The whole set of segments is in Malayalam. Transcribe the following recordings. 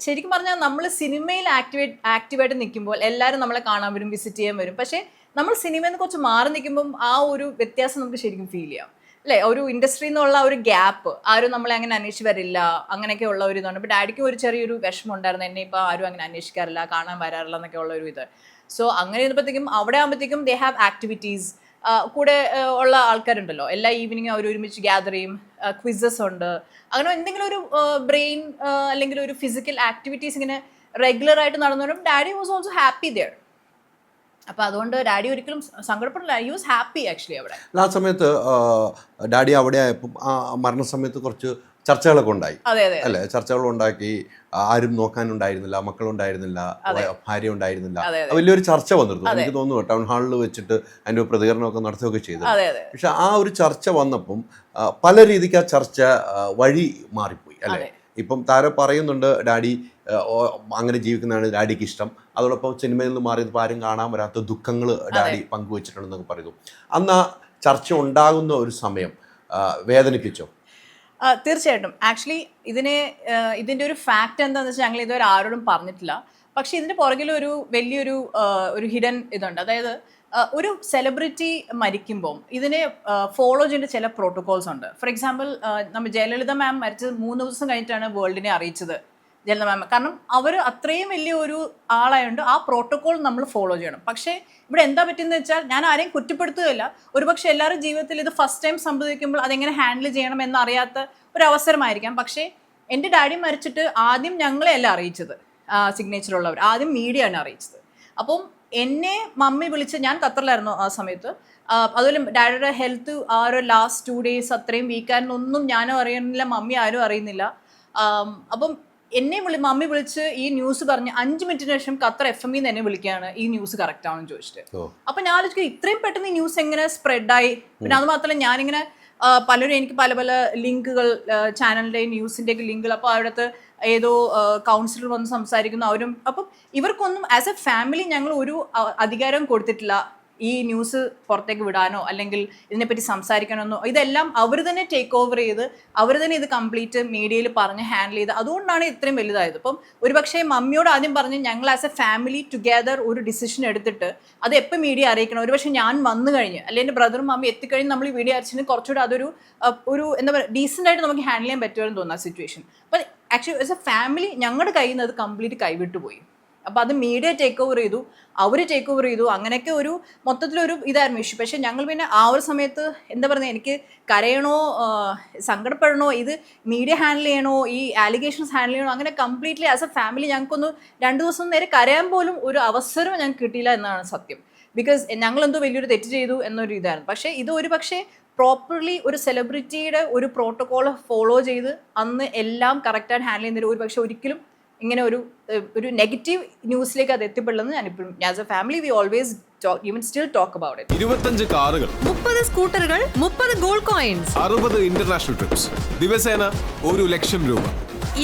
ശരിക്കും പറഞ്ഞാൽ നമ്മൾ സിനിമയിൽ ആക്ടിവേറ്റ് ആക്റ്റീവായിട്ട് നിൽക്കുമ്പോൾ എല്ലാവരും നമ്മളെ കാണാൻ വരും വിസിറ്റ് ചെയ്യാൻ വരും. പക്ഷേ നമ്മൾ സിനിമയിൽ നിന്ന് കുറച്ച് മാറി നിൽക്കുമ്പം ആ ഒരു വ്യത്യാസം നമുക്ക് ശരിക്കും ഫീൽ ചെയ്യാം. അല്ലേ? ഒരു ഇൻഡസ്ട്രിയിൽ നിന്നുള്ള ഒരു ഗ്യാപ്പ് ആരും നമ്മളെ അങ്ങനെ അന്വേഷിച്ച് വരില്ല അങ്ങനെയൊക്കെ ഉള്ള ഒരു ഇതാണ് ഇപ്പം ഡാഡിക്കും ഒരു ചെറിയൊരു വിഷമം ഉണ്ടായിരുന്നു. എന്നെ ഇപ്പോൾ ആരും അങ്ങനെ അന്വേഷിക്കാറില്ല കാണാൻ വരാറില്ല എന്നൊക്കെ ഉള്ള ഒരു ഇത്. സോ അങ്ങനെ ഇരുന്നപ്പോഴത്തേക്കും അവിടെ ആകുമ്പോഴത്തേക്കും ദേ ഹാവ് ആക്ടിവിറ്റീസ് കൂടെ ഉള്ള ആൾക്കാരുണ്ടല്ലോ. എല്ലാ ഈവനിങ്ങും അവർ ഒരുമിച്ച് ഗ്യാദർ ചെയ്യും. ക്വിസസ് ഉണ്ട്. അങ്ങനെ എന്തെങ്കിലും ഒരു ബ്രെയിൻ അല്ലെങ്കിൽ ഒരു ഫിസിക്കൽ ആക്ടിവിറ്റീസ് ഇങ്ങനെ റെഗുലർ ആയിട്ട് നടന്നവരും daddy was also happy there അപ്പൊ അതുകൊണ്ട് ഡാഡി ഒരിക്കലും സങ്കടപ്പെടില്ല. യു വാസ് ഹാപ്പി ആക്ച്വലി അവിടെ. ആ സമയത്ത് ഡാഡി അവിടെ ആയപ്പോൾ ആ മരണസമയത്ത് കുറച്ച് ചർച്ചകളൊക്കെ ഉണ്ടായി. അല്ലെ? ചർച്ചകൾ ഉണ്ടാക്കി ആരും നോക്കാനുണ്ടായിരുന്നില്ല മക്കളുണ്ടായിരുന്നില്ല ഭാര്യ ഉണ്ടായിരുന്നില്ല വലിയൊരു ചർച്ച വന്നിരുന്നു. എനിക്ക് തോന്നുന്നു ടൗൺ ഹാളിൽ വെച്ചിട്ട് അതിന്റെ ഒരു പ്രതികരണമൊക്കെ നടത്തുകയൊക്കെ ചെയ്തു പക്ഷെ ആ ഒരു ചർച്ച വന്നപ്പം പല രീതിക്ക് ആ ചർച്ച വഴി മാറിപ്പോയി അല്ലെ. ഇപ്പം താരം പറയുന്നുണ്ട് ഡാഡി അങ്ങനെ ജീവിക്കുന്നതാണ് ഡാഡിക്ക് ഇഷ്ടം. അതോടൊപ്പം സിനിമയിൽ നിന്ന് മാറിയപ്പോൾ ആരും കാണാൻ വരാത്ത ദുഃഖങ്ങൾ ഡാഡി പങ്കുവച്ചിട്ടുണ്ടെന്നൊക്കെ പറയുന്നു. അന്ന് ആ ചർച്ച ഉണ്ടാകുന്ന ഒരു സമയം വേദനിപ്പിച്ചോ? തീർച്ചയായിട്ടും. ആക്ച്വലി ഇതിനെ ഇതിന്റെ ഒരു ഫാക്റ്റ് എന്താണെന്ന് വെച്ചാൽ ഞങ്ങൾ ഇതുവരെ ആരോടും പറഞ്ഞിട്ടില്ല. പക്ഷേ ഇതിന്റെ പുറകിൽ ഒരു വലിയൊരു ഒരു ഹിഡൻ ഇതുണ്ട്. അതായത് ഒരു സെലിബ്രിറ്റി മരിക്കുമ്പോൾ ഇതിനെ ഫോളോ ചെയ്യേണ്ട ചില പ്രോട്ടോകോൾസ് ഉണ്ട്. ഫോർ എക്സാമ്പിൾ നമ്മൾ ജയലളിത മാം മരിച്ചത് മൂന്ന് ദിവസം കഴിഞ്ഞിട്ടാണ് വേൾഡിനെ അറിയിച്ചത്. ജയലളിത മാം കാരണം അവർ അത്രയും വലിയ ഒരു ആളായതുകൊണ്ട് ആ പ്രോട്ടോകോൾ നമ്മൾ ഫോളോ ചെയ്യണം. പക്ഷേ ഇവിടെ എന്താ പറ്റുന്നത് വെച്ചാൽ ഞാൻ ആരെയും കുറ്റപ്പെടുത്തുകയില്ല. ഒരുപക്ഷെ എല്ലാവരും ജീവിതത്തിൽ ഇത് ഫസ്റ്റ് ടൈം സംഭവിക്കുമ്പോൾ അതെങ്ങനെ ഹാൻഡിൽ ചെയ്യണം എന്നറിയാത്ത ഒരു അവസരമായിരിക്കാം. പക്ഷേ എന്റെ ഡാഡി മരിച്ചിട്ട് ആദ്യം ഞങ്ങളെ അല്ല അറിയിച്ചത് സിഗ്നേച്ചറുള്ളവർ ആദ്യം മീഡിയ ആണ് അറിയിച്ചത്. അപ്പം എന്നെ മമ്മി വിളിച്ച് ഞാൻ ഖത്തറിലായിരുന്നു ആ സമയത്ത്. അതുപോലെ ഡാഡിയുടെ ഹെൽത്ത് ആ ഒരു ലാസ്റ്റ് ടു ഡേയ്സ് അത്രയും വീക്കായിരുന്നൊന്നും ഞാനും അറിയുന്നില്ല മമ്മി ആരും അറിയുന്നില്ല. അപ്പം എന്നെ വിളി മമ്മി വിളിച്ച് ഈ ന്യൂസ് പറഞ്ഞ് അഞ്ച് മിനിറ്റിന് ശേഷം ഖത്തർ എഫ് എം ഇന്ന് എന്നെ വിളിക്കുകയാണ്. ഈ ന്യൂസ് കറക്റ്റ് ആണെന്ന് ചോദിച്ചിട്ട്. അപ്പൊ ഞാൻ ആലോചിക്കും ഇത്രയും പെട്ടെന്ന് ഈ ന്യൂസ് എങ്ങനെ സ്പ്രെഡായി പിന്നെ അത് മാത്രമല്ല ഞാനിങ്ങനെ പലരും എനിക്ക് പല പല ലിങ്കുകൾ ചാനലിന്റെ ന്യൂസിന്റെ ഒക്കെ ലിങ്കുകൾ അപ്പോൾ അവിടുത്തെ ഏതോ കൗൺസിലർ വന്ന് സംസാരിക്കുന്നു അവരും അപ്പം ഇവർക്കൊന്നും ആസ് എ ഫാമിലി ഞങ്ങൾ ഒരു അധികാരം കൊടുത്തിട്ടില്ല. ഈ ന്യൂസ് പുറത്തേക്ക് വിടാനോ അല്ലെങ്കിൽ ഇതിനെപ്പറ്റി സംസാരിക്കാനോ ഇതെല്ലാം അവർ തന്നെ ടേക്ക് ഓവർ ചെയ്ത് അവർ തന്നെ ഇത് കംപ്ലീറ്റ് മീഡിയയിൽ പറഞ്ഞ് ഹാൻഡിൽ ചെയ്ത്. അതുകൊണ്ടാണ് ഇത്രയും വലുതായത്. ഇപ്പം ഒരുപക്ഷെ മമ്മിയോട് ആദ്യം പറഞ്ഞ് ഞങ്ങൾ ആസ് എ ഫാമിലി ടുഗദർ ഒരു ഡിസിഷൻ എടുത്തിട്ട് അത് എപ്പോൾ മീഡിയ അറിയിക്കണം? ഒരുപക്ഷെ ഞാൻ വന്നു കഴിഞ്ഞ് അല്ലെങ്കിൽ എന്റെ ബ്രദറും മമ്മി എത്തിക്കഴിഞ്ഞ് നമ്മൾ ഈ വീഡിയോ അരച്ചിന് കുറച്ചുകൂടെ അതൊരു ഒരു എന്താ പറയുക ഡീസന്റായിട്ട് നമുക്ക് ഹാൻഡിൽ ചെയ്യാൻ പറ്റുമെന്ന് തോന്നുന്ന സിറ്റുവേഷൻ അപ്പം ആക്ച്വലി ആസ് എ ഫാമിലി ഞങ്ങളുടെ കയ്യിൽ നിന്ന് അത് കംപ്ലീറ്റ് കൈവിട്ടു പോയി അപ്പോൾ അത് മീഡിയ ടേക്ക് ഓവർ ചെയ്തു. അവർ ടേക്ക് ഓവർ ചെയ്തു. അങ്ങനെയൊക്കെ ഒരു മൊത്തത്തിലൊരു ഇതായിരുന്നു ഇഷ്യൂ പക്ഷേ ഞങ്ങൾ പിന്നെ ആ ഒരു സമയത്ത് എന്താ പറയുക എനിക്ക് കരയണോ സങ്കടപ്പെടണോ ഇത് മീഡിയ ഹാൻഡിൽ ചെയ്യണോ ഈ ആലിഗേഷൻസ് ഹാൻഡിൽ ചെയ്യണോ അങ്ങനെ കംപ്ലീറ്റ്ലി ആസ് എ ഫാമിലി ഞങ്ങൾക്കൊന്ന് രണ്ട് ദിവസം നേരെ കരയാൻ പോലും ഒരു അവസരം ഞങ്ങൾക്ക് കിട്ടിയില്ല എന്നാണ് സത്യം. ബിക്കോസ് ഞങ്ങൾ എന്തോ വലിയൊരു തെറ്റ് ചെയ്തു എന്നൊരു ഇതായിരുന്നു. പക്ഷേ ഇത് ഒരു പക്ഷേ പ്രോപ്പർലി ഒരു സെലിബ്രിറ്റിയുടെ ഒരു പ്രോട്ടോകോൾ ഫോളോ ചെയ്ത് അന്ന് എല്ലാം കറക്റ്റായിട്ട് ഹാൻഡിൽ ചെയ്യുന്നതിൽ ഒരു പക്ഷേ ഒരിക്കലും ഇങ്ങനെ ഒരു ഒരു നെഗറ്റീവ് ന്യൂസിലേക്ക് അത് എത്തിപ്പെടുന്നത് ഞാൻ ഇപ്പോഴും as a family we always even still talk about it ഇരുപത്തഞ്ച് കാറുകൾ മുപ്പത് സ്കൂട്ടറുകൾ മുപ്പത് ഗോൾഡ് കോയിൻസ് അറുപത് ഇന്റർനാഷണൽ ട്രിപ്സ് ദിവസേന ഒരു ലക്ഷം രൂപ.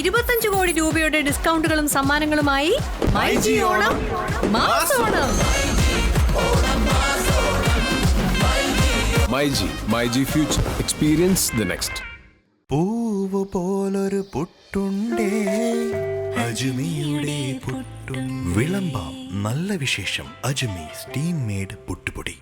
ഇരുപത്തഞ്ച് കോടി രൂപയുടെ ഡിസ്കൗണ്ടുകളും സമ്മാനങ്ങളുമായി my G Onam mass Onam. My G my G future. Experience the next പൂവ് പോലൊരു പുട്ടുണ്ടേ. അജുമിയുടെ വിളമ്പാം. നല്ല വിശേഷം. അജ്മി സ്റ്റീം മേഡ് പുട്ടുപൊടി.